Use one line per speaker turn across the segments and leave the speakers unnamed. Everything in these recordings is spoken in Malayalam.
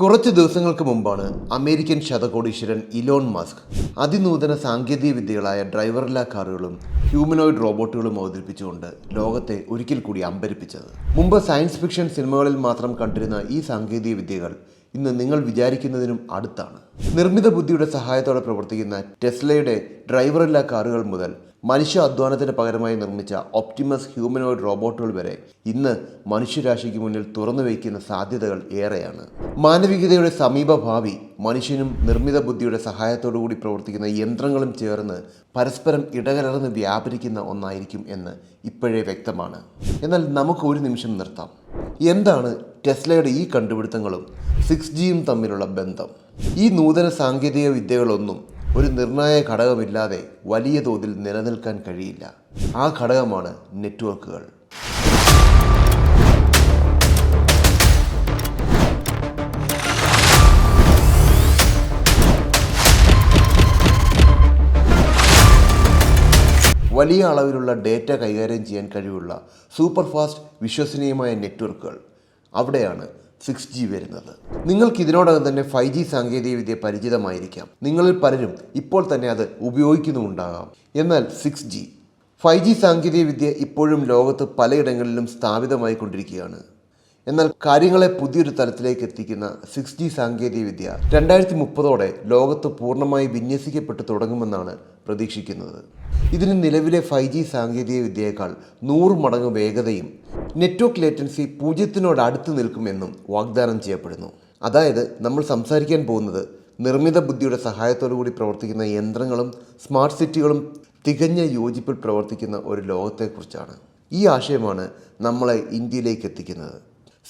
കുറച്ച് ദിവസങ്ങൾക്ക് മുമ്പാണ് അമേരിക്കൻ ശതകോടീശ്വരൻ ഇലോൺ മസ്ക് അതിനൂതന സാങ്കേതിക വിദ്യകളായ ഡ്രൈവറില്ലാ കാറുകളും ഹ്യൂമനോയിഡ് റോബോട്ടുകളും അവതരിപ്പിച്ചുകൊണ്ട് ലോകത്തെ ഒരിക്കൽ കൂടി അമ്പരിപ്പിച്ചത്. മുമ്പ് സയൻസ് ഫിക്ഷൻ സിനിമകളിൽ മാത്രം കണ്ടിരുന്ന ഈ സാങ്കേതിക വിദ്യകൾ ഇന്ന് നിങ്ങൾ വിചാരിക്കുന്നതിനും അടുത്താണ്. നിർമ്മിത ബുദ്ധിയുടെ സഹായത്തോടെ പ്രവർത്തിക്കുന്ന ടെസ്ലയുടെ ഡ്രൈവറില്ലാ കാറുകൾ മുതൽ മനുഷ്യ അധ്വാനത്തിന് പകരമായി നിർമ്മിച്ച ഒപ്റ്റിമസ് ഹ്യൂമനോയിഡ് റോബോട്ടുകൾ വരെ ഇന്ന് മനുഷ്യരാശിക്ക് മുന്നിൽ തുറന്നു വയ്ക്കുന്ന സാധ്യതകൾ ഏറെയാണ്. മാനവികതയുടെ സമീപ ഭാവി മനുഷ്യനും നിർമ്മിത ബുദ്ധിയുടെ സഹായത്തോടുകൂടി പ്രവർത്തിക്കുന്ന യന്ത്രങ്ങളും ചേർന്ന് പരസ്പരം ഇടകലർന്ന് വ്യാപരിക്കുന്ന ഒന്നായിരിക്കും എന്ന് ഇപ്പോഴേ വ്യക്തമാണ്. എന്നാൽ നമുക്ക് ഒരു നിമിഷം നിർത്താം. എന്താണ് ടെസ്ലയുടെ ഈ കണ്ടുപിടുത്തങ്ങളും സിക്സ് ജിയും തമ്മിലുള്ള ബന്ധം? ഈ നൂതന സാങ്കേതിക വിദ്യകളൊന്നും ഒരു നിർണായക ഘടകമില്ലാതെ വലിയ തോതിൽ നിലനിൽക്കാൻ കഴിയില്ല. ആ ഘടകമാണ് നെറ്റ്വർക്കുകൾ. വലിയ അളവിലുള്ള ഡേറ്റ കൈകാര്യം ചെയ്യാൻ കഴിവുള്ള സൂപ്പർ ഫാസ്റ്റ് വിശ്വസനീയമായ നെറ്റ്വർക്കുകൾ. അവിടെയാണ് സിക്സ് ജി വരുന്നത്. നിങ്ങൾക്ക് ഇതിനോടകം തന്നെ ഫൈവ് ജി സാങ്കേതികവിദ്യ പരിചിതമായിരിക്കാം. നിങ്ങളിൽ പലരും ഇപ്പോൾ തന്നെ അത് ഉപയോഗിക്കുന്നുമുണ്ടാകാം. എന്നാൽ സിക്സ് ജി. ഫൈവ് ജി സാങ്കേതികവിദ്യ ഇപ്പോഴും ലോകത്ത് പലയിടങ്ങളിലും സ്ഥാപിതമായി കൊണ്ടിരിക്കുകയാണ് എന്നാൽ കാര്യങ്ങളെ പുതിയൊരു തലത്തിലേക്ക് എത്തിക്കുന്ന സിക്സ് ജി സാങ്കേതികവിദ്യ രണ്ടായിരത്തി മുപ്പതോടെ ലോകത്ത് പൂർണമായി വിന്യസിക്കപ്പെട്ടു തുടങ്ങുമെന്നാണ് പ്രതീക്ഷിക്കുന്നത്. ഇതിന് നിലവിലെ ഫൈവ് ജി സാങ്കേതിക വിദ്യയേക്കാൾ നൂറ് മടങ്ങ് വേഗതയും നെറ്റ്വർക്ക് ലേറ്റൻസി പൂജ്യത്തിനോട് അടുത്ത് നിൽക്കുമെന്നും വാഗ്ദാനം ചെയ്യപ്പെടുന്നു. അതായത് നമ്മൾ സംസാരിക്കാൻ പോകുന്നത് നിർമ്മിത ബുദ്ധിയുടെ സഹായത്തോടു കൂടി പ്രവർത്തിക്കുന്ന യന്ത്രങ്ങളും സ്മാർട്ട് സിറ്റികളും തികഞ്ഞ യോജിപ്പിൽ പ്രവർത്തിക്കുന്ന ഒരു ലോകത്തെക്കുറിച്ചാണ്. ഈ ആശയമാണ് നമ്മളെ ഇന്ത്യയിലേക്ക് എത്തിക്കുന്നത്.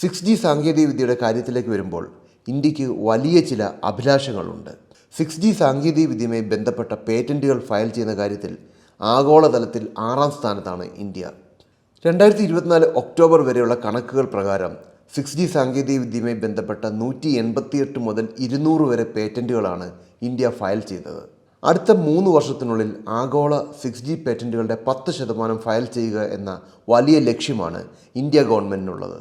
സിക്സ് ജി സാങ്കേതികവിദ്യയുടെ കാര്യത്തിലേക്ക് വരുമ്പോൾ ഇന്ത്യയ്ക്ക് വലിയ ചില അഭിലാഷങ്ങളുണ്ട്. സിക്സ് ജി സാങ്കേതികവിദ്യയുമായി ബന്ധപ്പെട്ട പേറ്റന്റുകൾ ഫയൽ ചെയ്യുന്ന കാര്യത്തിൽ ആഗോളതലത്തിൽ ആറാം സ്ഥാനത്താണ് ഇന്ത്യ. രണ്ടായിരത്തി ഇരുപത്തിനാല് ഒക്ടോബർ വരെയുള്ള കണക്കുകൾ പ്രകാരം സിക്സ് ജി സാങ്കേതികവിദ്യയുമായി ബന്ധപ്പെട്ട നൂറ്റി എൺപത്തിയെട്ട് മുതൽ ഇരുന്നൂറ് വരെ പേറ്റന്റുകളാണ് ഇന്ത്യ ഫയൽ ചെയ്തത്. അടുത്ത മൂന്ന് വർഷത്തിനുള്ളിൽ ആഗോള സിക്സ് ജി പേറ്റന്റുകളുടെ പത്ത് ശതമാനം ഫയൽ ചെയ്യുക എന്ന വലിയ ലക്ഷ്യമാണ് ഇന്ത്യ ഗവൺമെന്റിനുള്ളത്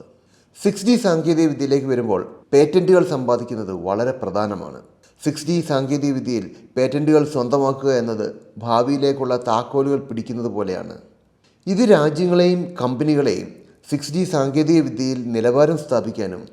സിക്സ് ഡി സാങ്കേതിക വിദ്യയിലേക്ക് വരുമ്പോൾ പേറ്റന്റുകൾ സമ്പാദിക്കുന്നത് വളരെ പ്രധാനമാണ്. സിക്സ് ഡി സാങ്കേതിക വിദ്യയിൽ പേറ്റന്റുകൾ സ്വന്തമാക്കുക എന്നത് ഭാവിയിലേക്കുള്ള താക്കോലുകൾ പിടിക്കുന്നത് പോലെയാണ്. ഇത് രാജ്യങ്ങളെയും കമ്പനികളെയും സിക്സ് ഡി സാങ്കേതിക വിദ്യയിൽ നിലവാരം സ്ഥാപിക്കാനും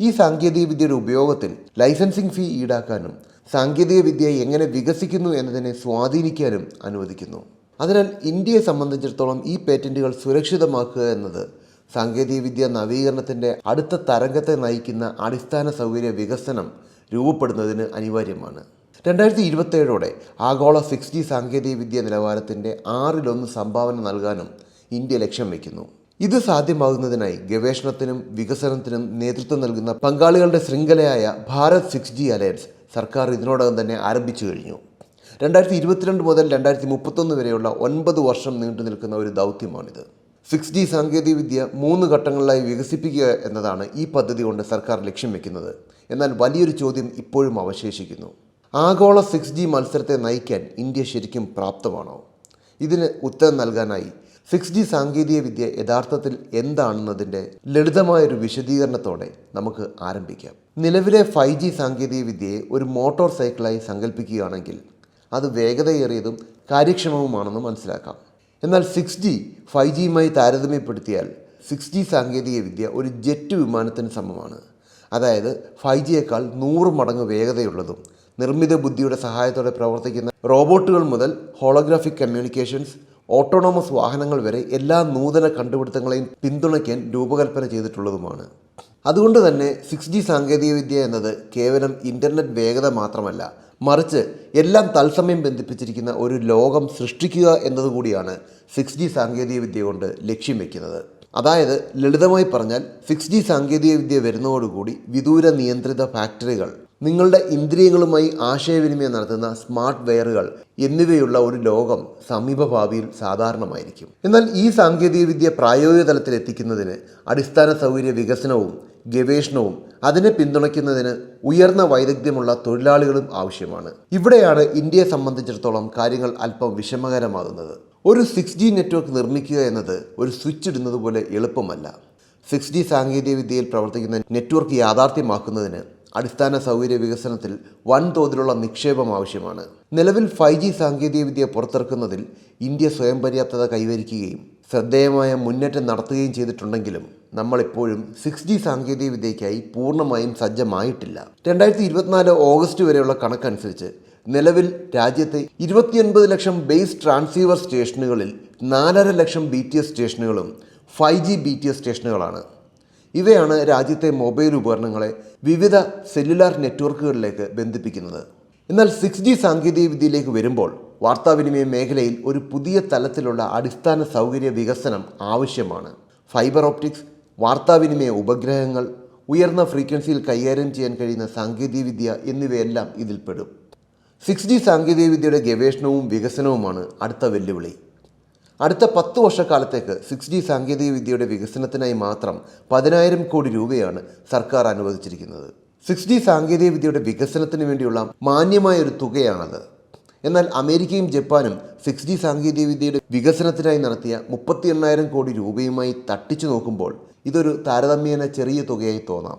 ഈ സാങ്കേതിക വിദ്യയുടെ ഉപയോഗത്തിൽ ലൈസൻസിംഗ് ഫീ ഈടാക്കാനും സാങ്കേതിക വിദ്യ എങ്ങനെ വികസിക്കുന്നു എന്നതിനെ സ്വാധീനിക്കാനും അനുവദിക്കുന്നു. അതിനാൽ ഇന്ത്യയെ സംബന്ധിച്ചിടത്തോളം ഈ പേറ്റന്റുകൾ സുരക്ഷിതമാക്കുക എന്നത് സാങ്കേതികവിദ്യ നവീകരണത്തിന്റെ അടുത്ത തരംഗത്തെ നയിക്കുന്ന അടിസ്ഥാന സൗകര്യ വികസനം രൂപപ്പെടുന്നതിന് അനിവാര്യമാണ്. രണ്ടായിരത്തി ഇരുപത്തേഴോടെ ആഗോള സിക്സ് ജി സാങ്കേതികവിദ്യ നിലവാരത്തിന്റെ ആറിലൊന്ന് സംഭാവന നൽകാനും ഇന്ത്യ ലക്ഷ്യം വയ്ക്കുന്നു. ഇത് സാധ്യമാകുന്നതിനായി ഗവേഷണത്തിനും വികസനത്തിനും നേതൃത്വം നൽകുന്ന പങ്കാളികളുടെ ശൃംഖലയായ ഭാരത് സിക്സ് ജി അലയൻസ് സർക്കാർ ഇതിനോടകം തന്നെ ആരംഭിച്ചു കഴിഞ്ഞു. രണ്ടായിരത്തി ഇരുപത്തിരണ്ട് മുതൽ രണ്ടായിരത്തി മുപ്പത്തൊന്ന് വരെയുള്ള ഒൻപത് വർഷം നീണ്ടു നിൽക്കുന്ന ഒരു ദൗത്യമാണിത്. സിക്സ് ജി സാങ്കേതികവിദ്യ മൂന്ന് ഘട്ടങ്ങളിലായി വികസിപ്പിക്കുക എന്നതാണ് ഈ പദ്ധതി കൊണ്ട് സർക്കാർ ലക്ഷ്യം വെക്കുന്നത്. എന്നാൽ വലിയൊരു ചോദ്യം ഇപ്പോഴും അവശേഷിക്കുന്നു. ആഗോള സിക്സ് ജി മത്സരത്തെ നയിക്കാൻ ഇന്ത്യ ശരിക്കും പ്രാപ്തമാണോ? ഇതിന് ഉത്തരം നൽകാനായി സിക്സ് ജി സാങ്കേതിക വിദ്യ യഥാർത്ഥത്തിൽ എന്താണെന്നതിന്റെ ലളിതമായൊരു വിശദീകരണത്തോടെ നമുക്ക് ആരംഭിക്കാം. നിലവിലെ ഫൈവ് ജി സാങ്കേതിക വിദ്യയെ ഒരു മോട്ടോർ സൈക്കിളായി സങ്കല്പിക്കുകയാണെങ്കിൽ അത് വേഗതയേറിയതും കാര്യക്ഷമവുമാണെന്ന് മനസ്സിലാക്കാം. എന്നാൽ സിക്സ് ജി ഫൈവ് ജിയുമായി താരതമ്യപ്പെടുത്തിയാൽ സിക്സ് ജി സാങ്കേതികവിദ്യ ഒരു ജെറ്റ് വിമാനത്തിന് സമമാണ്. അതായത് ഫൈവ് ജിയേക്കാൾ നൂറ് മടങ്ങ് വേഗതയുള്ളതും നിർമ്മിത ബുദ്ധിയുടെ സഹായത്തോടെ പ്രവർത്തിക്കുന്ന റോബോട്ടുകൾ മുതൽ ഹോളോഗ്രാഫിക് കമ്മ്യൂണിക്കേഷൻസ് ഓട്ടോണോമസ് വാഹനങ്ങൾ വരെ എല്ലാ നൂതന കണ്ടുപിടുത്തങ്ങളെയും പിന്തുണയ്ക്കാൻ രൂപകൽപ്പന ചെയ്തിട്ടുള്ളതുമാണ്. അതുകൊണ്ട് തന്നെ സിക്സ് ജി സാങ്കേതികവിദ്യ എന്നത് കേവലം ഇന്റർനെറ്റ് വേഗത മാത്രമല്ല മറിച്ച് എല്ലാം തത്സമയം ബന്ധിപ്പിച്ചിരിക്കുന്ന ഒരു ലോകം സൃഷ്ടിക്കുക എന്നതുകൂടിയാണ് സിക്സ് ജി സാങ്കേതികവിദ്യ കൊണ്ട് ലക്ഷ്യം വയ്ക്കുന്നത് അതായത് ലളിതമായി പറഞ്ഞാൽ സിക്സ് ജി സാങ്കേതികവിദ്യ വരുന്നതോടുകൂടി വിദൂര നിയന്ത്രിത ഫാക്ടറികൾ നിങ്ങളുടെ ഇന്ദ്രിയങ്ങളുമായി ആശയവിനിമയം നടത്തുന്ന സ്മാർട്ട് വെയറുകൾ എന്നിവയുള്ള ഒരു ലോകം സമീപഭാവിയിൽ സാധാരണമായിരിക്കും. എന്നാൽ ഈ സാങ്കേതികവിദ്യ പ്രായോഗിക തലത്തിൽ എത്തിക്കുന്നതിന് അടിസ്ഥാന സൗകര്യ വികസനവും ഗവേഷണവും അതിനെ പിന്തുണയ്ക്കുന്നതിന് ഉയർന്ന വൈദഗ്ധ്യമുള്ള തൊഴിലാളികളും ആവശ്യമാണ്. ഇവിടെയാണ് ഇന്ത്യയെ സംബന്ധിച്ചിടത്തോളം കാര്യങ്ങൾ അല്പം വിഷമകരമാകുന്നത്. ഒരു സിക്സ് ജി നെറ്റ്വർക്ക് നിർമ്മിക്കുക എന്നത് ഒരു സ്വിച്ച് ഇടുന്നത് പോലെ എളുപ്പമല്ല. സിക്സ് ജി സാങ്കേതികവിദ്യയിൽ പ്രവർത്തിക്കുന്ന നെറ്റ്വർക്ക് യാഥാർത്ഥ്യമാക്കുന്നതിന് അടിസ്ഥാന സൗകര്യ വികസനത്തിൽ വൻതോതിലുള്ള നിക്ഷേപം ആവശ്യമാണ്. നിലവിൽ ഫൈവ് ജി സാങ്കേതികവിദ്യ പുറത്തിറക്കുന്നതിൽ ഇന്ത്യ സ്വയം പര്യാപ്തത കൈവരിക്കുകയും ശ്രദ്ധേയമായ മുന്നേറ്റം നടത്തുകയും ചെയ്തിട്ടുണ്ടെങ്കിലും നമ്മളിപ്പോഴും സിക്സ് ജി സാങ്കേതികവിദ്യയ്ക്കായി പൂർണമായും സജ്ജമായിട്ടില്ല. രണ്ടായിരത്തി ഇരുപത്തിനാല് ഓഗസ്റ്റ് വരെയുള്ള കണക്കനുസരിച്ച് നിലവിൽ രാജ്യത്തെ ഇരുപത്തിയൊൻപത് ലക്ഷം ബേസ് ട്രാൻസീവർ സ്റ്റേഷനുകളിൽ നാലര ലക്ഷം ബി സ്റ്റേഷനുകളും ഫൈവ് ജി ബി സ്റ്റേഷനുകളാണ്. ഇവയാണ് രാജ്യത്തെ മൊബൈൽ ഉപകരണങ്ങളെ വിവിധ സെല്ലുലാർ നെറ്റ്വർക്കുകളിലേക്ക് ബന്ധിപ്പിക്കുന്നത്. എന്നാൽ സിക്സ് ജി സാങ്കേതികവിദ്യയിലേക്ക് വരുമ്പോൾ വാർത്താവിനിമയ മേഖലയിൽ ഒരു പുതിയ തലത്തിലുള്ള അടിസ്ഥാന സൗകര്യ വികസനം ആവശ്യമാണ്. ഫൈബർ ഓപ്റ്റിക്സ് വാർത്താവിനിമയ ഉപഗ്രഹങ്ങൾ ഉയർന്ന ഫ്രീക്വൻസിയിൽ കൈകാര്യം ചെയ്യാൻ കഴിയുന്ന സാങ്കേതികവിദ്യ എന്നിവയെല്ലാം ഇതിൽപ്പെടും. സിക്സ് ജി സാങ്കേതികവിദ്യയുടെ ഗവേഷണവും വികസനവുമാണ് അടുത്ത വെല്ലുവിളി. അടുത്ത പത്ത് വർഷക്കാലത്തേക്ക് സിക്സ് ജി സാങ്കേതികവിദ്യയുടെ വികസനത്തിനായി മാത്രം പതിനായിരം കോടി രൂപയാണ് സർക്കാർ അനുവദിച്ചിരിക്കുന്നത്. സിക്സ് ജി സാങ്കേതികവിദ്യയുടെ വികസനത്തിന് വേണ്ടിയുള്ള മാന്യമായ ഒരു തുകയാണത്. എന്നാൽ അമേരിക്കയും ജപ്പാനും സിക്സ് ജി സാങ്കേതികവിദ്യയുടെ വികസനത്തിനായി നടത്തിയ മുപ്പത്തി എണ്ണായിരം കോടി രൂപയുമായി തട്ടിച്ചു നോക്കുമ്പോൾ ഇതൊരു താരതമ്യേന ചെറിയ തുകയായി തോന്നാം.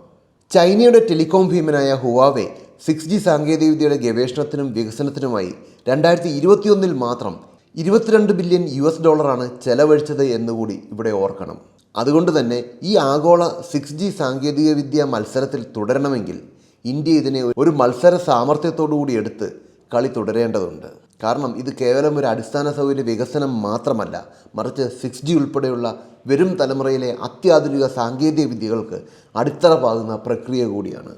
ചൈനയുടെ ടെലികോം ഭീമനായ ഹുവാവേ സിക്സ് ജി സാങ്കേതികവിദ്യയുടെ ഗവേഷണത്തിനും വികസനത്തിനുമായി രണ്ടായിരത്തി ഇരുപത്തിയൊന്നിൽ മാത്രം ഇരുപത്തിരണ്ട് ബില്യൺ യു എസ് ഡോളറാണ് ചെലവഴിച്ചത് എന്നുകൂടി ഇവിടെ ഓർക്കണം. അതുകൊണ്ട് തന്നെ ഈ ആഗോള സിക്സ് ജി സാങ്കേതികവിദ്യ മത്സരത്തിൽ തുടരണമെങ്കിൽ ഇന്ത്യ ഇതിനെ ഒരു മത്സര സാമർഥ്യത്തോടുകൂടി എടുത്ത് കളി തുടരേണ്ടതുണ്ട്. കാരണം ഇത് കേവലം ഒരു അടിസ്ഥാന സൗകര്യ വികസനം മാത്രമല്ല മറിച്ച് സിക്സ് ജി ഉൾപ്പെടെയുള്ള വരും തലമുറയിലെ അത്യാധുനിക സാങ്കേതിക വിദ്യകൾക്ക് അടിത്തറ പാകുന്ന പ്രക്രിയ കൂടിയാണ്.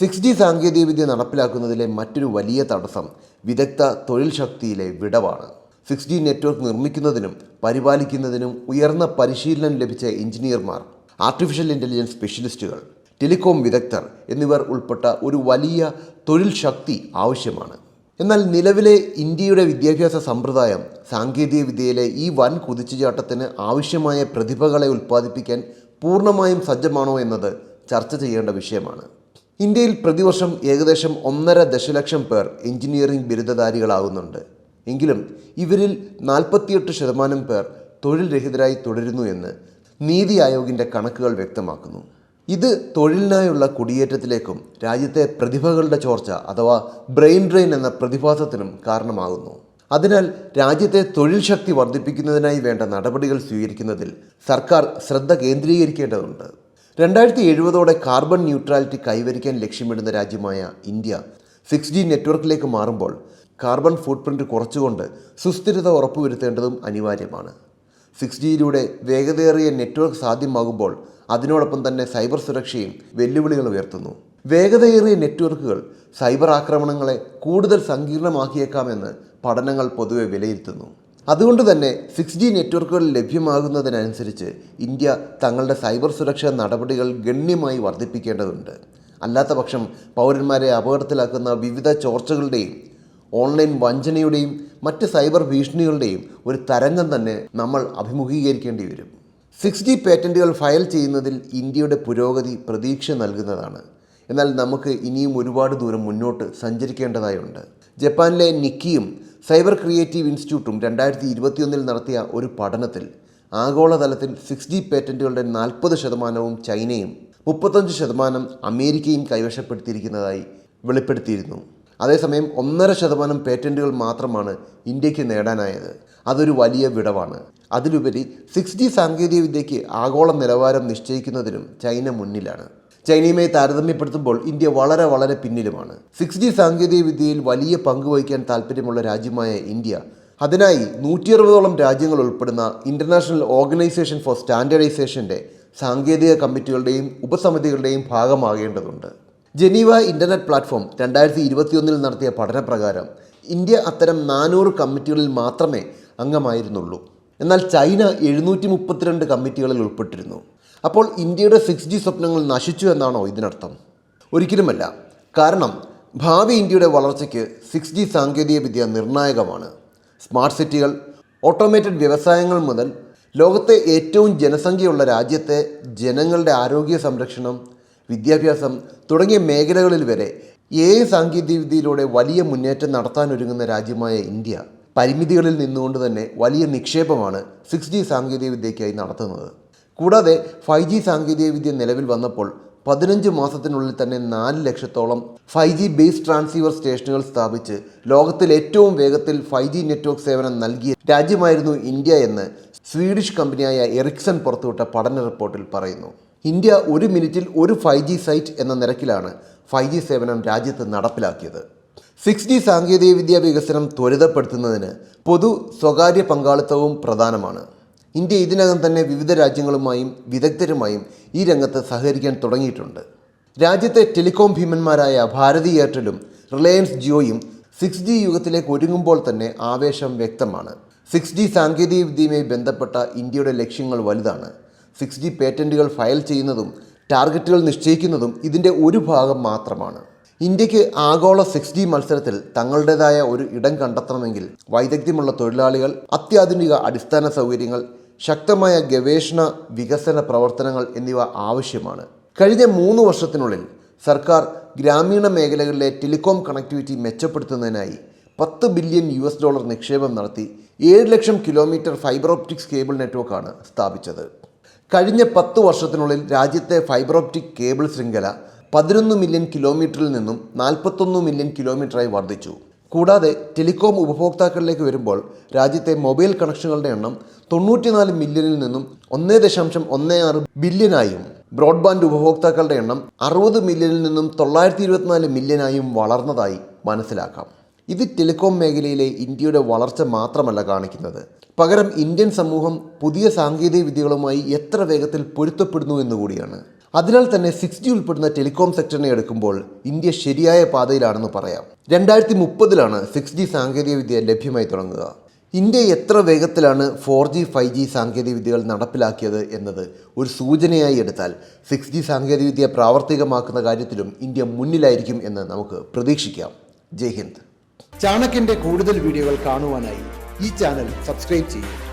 സിക്സ് ജി സാങ്കേതികവിദ്യ നടപ്പിലാക്കുന്നതിലെ മറ്റൊരു വലിയ തടസ്സം വിദഗ്ധ തൊഴിൽ ശക്തിയിലെ വിടവാണ്. സിക്സ് ജി നെറ്റ്വർക്ക് നിർമ്മിക്കുന്നതിനും പരിപാലിക്കുന്നതിനും ഉയർന്ന പരിശീലനം ലഭിച്ച എഞ്ചിനീയർമാർ ആർട്ടിഫിഷ്യൽ ഇന്റലിജൻസ് സ്പെഷ്യലിസ്റ്റുകൾ ടെലികോം വിദഗ്ധർ എന്നിവർ ഉൾപ്പെട്ട ഒരു വലിയ തൊഴിൽ ശക്തി ആവശ്യമാണ്. എന്നാൽ നിലവിലെ ഇന്ത്യയുടെ വിദ്യാഭ്യാസ സമ്പ്രദായം സാങ്കേതിക വിദ്യയിലെ ഈ വൻ കുതിച്ചുചാട്ടത്തിന് ആവശ്യമായ പ്രതിഭകളെ ഉൽപ്പാദിപ്പിക്കാൻ പൂർണമായും സജ്ജമാണോ എന്നത് ചർച്ച ചെയ്യേണ്ട വിഷയമാണ്. ഇന്ത്യയിൽ പ്രതിവർഷം ഏകദേശം ഒന്നര ദശലക്ഷം പേർ എഞ്ചിനീയറിംഗ് ബിരുദധാരികളാകുന്നുണ്ട്. എങ്കിലും ഇവരിൽ നാൽപ്പത്തിയെട്ട് ശതമാനം പേർ തൊഴിൽ രഹിതരായി തുടരുന്നു എന്ന് നീതി ആയോഗിന്റെ കണക്കുകൾ വ്യക്തമാക്കുന്നു. ഇത് തൊഴിലിനായുള്ള കുടിയേറ്റത്തിലേക്കും രാജ്യത്തെ പ്രതിഭകളുടെ ചോർച്ച അഥവാ ബ്രെയിൻ ഡ്രെയിൻ എന്ന പ്രതിഭാസത്തിനും കാരണമാകുന്നു. അതിനാൽ രാജ്യത്തെ തൊഴിൽ ശക്തി വർദ്ധിപ്പിക്കുന്നതിനായി വേണ്ട നടപടികൾ സ്വീകരിക്കുന്നതിൽ സർക്കാർ ശ്രദ്ധ കേന്ദ്രീകരിക്കേണ്ടതുണ്ട്. രണ്ടായിരത്തി എഴുപതോടെ കാർബൺ ന്യൂട്രാലിറ്റി കൈവരിക്കാൻ ലക്ഷ്യമിടുന്ന രാജ്യമായ ഇന്ത്യ സിക്സ് നെറ്റ്വർക്കിലേക്ക് മാറുമ്പോൾ കാർബൺ ഫുട് പ്രിന്റ് കുറച്ചുകൊണ്ട് സുസ്ഥിരത ഉറപ്പുവരുത്തേണ്ടതും അനിവാര്യമാണ്. സിക്സ് ജിയിലൂടെ വേഗതയേറിയ നെറ്റ്വർക്ക് സാധ്യമാകുമ്പോൾ അതിനോടൊപ്പം തന്നെ സൈബർ സുരക്ഷയും വെല്ലുവിളികൾ ഉയർത്തുന്നു. വേഗതയേറിയ നെറ്റ്വർക്കുകൾ സൈബർ ആക്രമണങ്ങളെ കൂടുതൽ സങ്കീർണമാക്കിയേക്കാമെന്ന് പഠനങ്ങൾ പൊതുവെ വിലയിരുത്തുന്നു. അതുകൊണ്ട് തന്നെ സിക്സ് ജി നെറ്റ്വർക്കുകൾ ലഭ്യമാകുന്നതിനനുസരിച്ച് ഇന്ത്യ തങ്ങളുടെ സൈബർ സുരക്ഷാ നടപടികൾ ഗണ്യമായി വർദ്ധിപ്പിക്കേണ്ടതുണ്ട്. അല്ലാത്തപക്ഷം പൗരന്മാരെ അപകടത്തിലാക്കുന്ന വിവിധ ചോർച്ചകളുടെയും ഓൺലൈൻ വഞ്ചനയുടെയും മറ്റ് സൈബർ ഭീഷണികളുടെയും ഒരു തരംഗം തന്നെ നമ്മൾ അഭിമുഖീകരിക്കേണ്ടി വരും. സിക്സ് ജി പേറ്റന്റുകൾ ഫയൽ ചെയ്യുന്നതിൽ ഇന്ത്യയുടെ പുരോഗതി പ്രതീക്ഷ നൽകുന്നതാണ്. എന്നാൽ നമുക്ക് ഇനിയും ഒരുപാട് ദൂരം മുന്നോട്ട് സഞ്ചരിക്കേണ്ടതായുണ്ട്. ജപ്പാനിലെ നിക്കിയും സൈബർ ക്രിയേറ്റീവ് ഇൻസ്റ്റിറ്റ്യൂട്ടും രണ്ടായിരത്തി ഇരുപത്തിയൊന്നിൽ നടത്തിയ ഒരു പഠനത്തിൽ ആഗോളതലത്തിൽ സിക്സ് ജി പേറ്റന്റുകളുടെ നാൽപ്പത് ശതമാനവും ചൈനയും മുപ്പത്തഞ്ച് ശതമാനം അമേരിക്കയും കൈവശപ്പെടുത്തിയിരിക്കുന്നതായി വെളിപ്പെടുത്തിയിരുന്നു. അതേസമയം ഒന്നര ശതമാനം പേറ്റന്റുകൾ മാത്രമാണ് ഇന്ത്യയ്ക്ക് നേടാനായത്. അതൊരു വലിയ വിടവാണ്. അതിലുപരി സിക്സ് ജി സാങ്കേതികവിദ്യയ്ക്ക് ആഗോള നിലവാരം നിശ്ചയിക്കുന്നതിലും ചൈന മുന്നിലാണ്. ചൈനയുമായി താരതമ്യപ്പെടുത്തുമ്പോൾ ഇന്ത്യ വളരെ വളരെ പിന്നിലുമാണ്. സിക്സ് ജി സാങ്കേതികവിദ്യയിൽ വലിയ പങ്ക് വഹിക്കാൻ താല്പര്യമുള്ള രാജ്യമായ ഇന്ത്യ അതിനായി നൂറ്റി അറുപതോളം രാജ്യങ്ങൾ ഉൾപ്പെടുന്ന ഇന്റർനാഷണൽ ഓർഗനൈസേഷൻ ഫോർ സ്റ്റാൻഡേർഡൈസേഷന്റെ സാങ്കേതിക കമ്മിറ്റികളുടെയും ഉപസമിതികളുടെയും ഭാഗമാകേണ്ടതുണ്ട്. ജനീവ ഇന്റർനെറ്റ് പ്ലാറ്റ്ഫോം രണ്ടായിരത്തി ഇരുപത്തിയൊന്നിൽ നടത്തിയ പഠനപ്രകാരം ഇന്ത്യ അത്തരം നാനൂറ് കമ്മിറ്റികളിൽ മാത്രമേ അംഗമായിരുന്നുള്ളൂ. എന്നാൽ ചൈന എഴുന്നൂറ്റി മുപ്പത്തിരണ്ട് കമ്മിറ്റികളിൽ ഉൾപ്പെട്ടിരുന്നു. അപ്പോൾ ഇന്ത്യയുടെ സിക്സ് ജി സ്വപ്നങ്ങൾ നശിച്ചു എന്നാണോ ഇതിനർത്ഥം? ഒരിക്കലുമല്ല. കാരണം ഭാവി ഇന്ത്യയുടെ വളർച്ചയ്ക്ക് സിക്സ് ജി സാങ്കേതികവിദ്യ നിർണായകമാണ്. സ്മാർട്ട് സിറ്റികൾ ഓട്ടോമേറ്റഡ് വ്യവസായങ്ങൾ മുതൽ ലോകത്തെ ഏറ്റവും ജനസംഖ്യയുള്ള രാജ്യത്തെ ജനങ്ങളുടെ ആരോഗ്യ സംരക്ഷണം വിദ്യാഭ്യാസം തുടങ്ങിയ മേഖലകളിൽ വരെ എ സാങ്കേതികവിദ്യയിലൂടെ വലിയ മുന്നേറ്റം നടത്താനൊരുങ്ങുന്ന രാജ്യമായ ഇന്ത്യ പരിമിതികളിൽ നിന്നുകൊണ്ട് തന്നെ വലിയ നിക്ഷേപമാണ് സിക്സ് ജി സാങ്കേതികവിദ്യയ്ക്കായി നടത്തുന്നത്. കൂടാതെ ഫൈവ് ജി സാങ്കേതികവിദ്യ നിലവിൽ വന്നപ്പോൾ പതിനഞ്ച് മാസത്തിനുള്ളിൽ തന്നെ നാല് ലക്ഷത്തോളം ഫൈവ് ജി ബേസ് ട്രാൻസീവർ സ്റ്റേഷനുകൾ സ്ഥാപിച്ച് ലോകത്തിൽ ഏറ്റവും വേഗത്തിൽ ഫൈവ് ജി നെറ്റ്വർക്ക് സേവനം നൽകിയ രാജ്യമായിരുന്നു ഇന്ത്യ എന്ന് സ്വീഡിഷ് കമ്പനിയായ എറിക്സൺ പുറത്തുവിട്ട പഠന റിപ്പോർട്ടിൽ പറയുന്നു. ഇന്ത്യ ഒരു മിനിറ്റിൽ ഒരു ഫൈവ് ജി സൈറ്റ് എന്ന നിരക്കിലാണ് ഫൈവ് ജി സേവനം രാജ്യത്ത് നടപ്പിലാക്കിയത്. സിക്സ് ജി സാങ്കേതികവിദ്യ വികസനം ത്വരിതപ്പെടുത്തുന്നതിന് പൊതു സ്വകാര്യ പങ്കാളിത്തവും പ്രധാനമാണ്. ഇന്ത്യ ഇതിനകം തന്നെ വിവിധ രാജ്യങ്ങളുമായും വിദഗ്ധരുമായും ഈ രംഗത്ത് സഹകരിക്കാൻ തുടങ്ങിയിട്ടുണ്ട്. രാജ്യത്തെ ടെലികോം ഭീമന്മാരായ ഭാരതി എയർടെലും റിലയൻസ് ജിയോയും സിക്സ് ജി യുഗത്തിലേക്ക് ഒരുങ്ങുമ്പോൾ തന്നെ ആവേശം വ്യക്തമാണ്. സിക്സ് ജി സാങ്കേതികവിദ്യയുമായി ബന്ധപ്പെട്ട ഇന്ത്യയുടെ ലക്ഷ്യങ്ങൾ വലുതാണ്. സിക്സ് ജി പേറ്റന്റുകൾ ഫയൽ ചെയ്യുന്നതും ടാർഗറ്റുകൾ നിശ്ചയിക്കുന്നതും ഇതിന്റെ ഒരു ഭാഗം മാത്രമാണ്. ഇന്ത്യയ്ക്ക് ആഗോള സിക്സ് ജി മത്സരത്തിൽ തങ്ങളുടേതായ ഒരു ഇടം കണ്ടെത്തണമെങ്കിൽ വൈദഗ്ധ്യമുള്ള തൊഴിലാളികൾ അത്യാധുനിക അടിസ്ഥാന സൗകര്യങ്ങൾ ശക്തമായ ഗവേഷണ വികസന പ്രവർത്തനങ്ങൾ എന്നിവ ആവശ്യമാണ്. കഴിഞ്ഞ മൂന്ന് വർഷത്തിനുള്ളിൽ സർക്കാർ ഗ്രാമീണ മേഖലകളിലെ ടെലികോം കണക്ടിവിറ്റി മെച്ചപ്പെടുത്തുന്നതിനായി പത്ത് ബില്യൺ യു എസ് ഡോളർ നിക്ഷേപം നടത്തി ഏഴ് ലക്ഷം കിലോമീറ്റർ ഫൈബർ ഓപ്റ്റിക്സ് കേബിൾ നെറ്റ്വർക്കാണ് സ്ഥാപിച്ചത്. കഴിഞ്ഞ പത്ത് വർഷത്തിനുള്ളിൽ രാജ്യത്തെ ഫൈബർ ഓപ്റ്റിക് കേബിൾ ശൃംഖല പതിനൊന്ന് മില്യൺ കിലോമീറ്ററിൽ നിന്നും നാൽപ്പത്തൊന്ന് മില്യൺ കിലോമീറ്ററായി വർദ്ധിച്ചു. കൂടാതെ ടെലികോം ഉപഭോക്താക്കളിലേക്ക് വരുമ്പോൾ രാജ്യത്തെ മൊബൈൽ കണക്ഷനുകളുടെ എണ്ണം തൊണ്ണൂറ്റിനാല് മില്യണിൽ നിന്നും ഒന്നേ ദശാംശം ഒന്നേ ആറ് ബില്യനായും ബ്രോഡ്ബാൻഡ് ഉപഭോക്താക്കളുടെ എണ്ണം അറുപത് മില്യണിൽ നിന്നും തൊള്ളായിരത്തി ഇരുപത്തിനാല് മില്യനായും വളർന്നതായി മനസ്സിലാക്കാം. ഇത് ടെലികോം മേഖലയിലെ ഇന്ത്യയുടെ വളർച്ച മാത്രമല്ല കാണിക്കുന്നത്. പകരം ഇന്ത്യൻ സമൂഹം പുതിയ സാങ്കേതിക വിദ്യകളുമായി എത്ര വേഗത്തിൽ പൊരുത്തപ്പെടുന്നു എന്നുകൂടിയാണ്. അതിനാൽ തന്നെ സിക്സ് ജി ഉൾപ്പെടുന്ന ടെലികോം സെക്ടറിനെ എടുക്കുമ്പോൾ ഇന്ത്യ ശരിയായ പാതയിലാണെന്ന് പറയാം. രണ്ടായിരത്തി മുപ്പതിലാണ് സിക്സ് ജി സാങ്കേതികവിദ്യ ലഭ്യമായി തുടങ്ങുക. ഇന്ത്യ എത്ര വേഗത്തിലാണ് ഫോർ ജി ഫൈവ് ജി സാങ്കേതികവിദ്യകൾ നടപ്പിലാക്കിയത് എന്നത് ഒരു സൂചനയായി എടുത്താൽ സിക്സ് ജി സാങ്കേതികവിദ്യ പ്രാവർത്തികമാക്കുന്ന കാര്യത്തിലും ഇന്ത്യ മുന്നിലായിരിക്കും എന്ന് നമുക്ക് പ്രതീക്ഷിക്കാം. ജയ് ഹിന്ദ്.
ചാണക്യന്റെ കൂടുതൽ വീഡിയോകൾ കാണുവാനായി ഈ ചാനൽ സബ്സ്ക്രൈബ് ചെയ്യൂ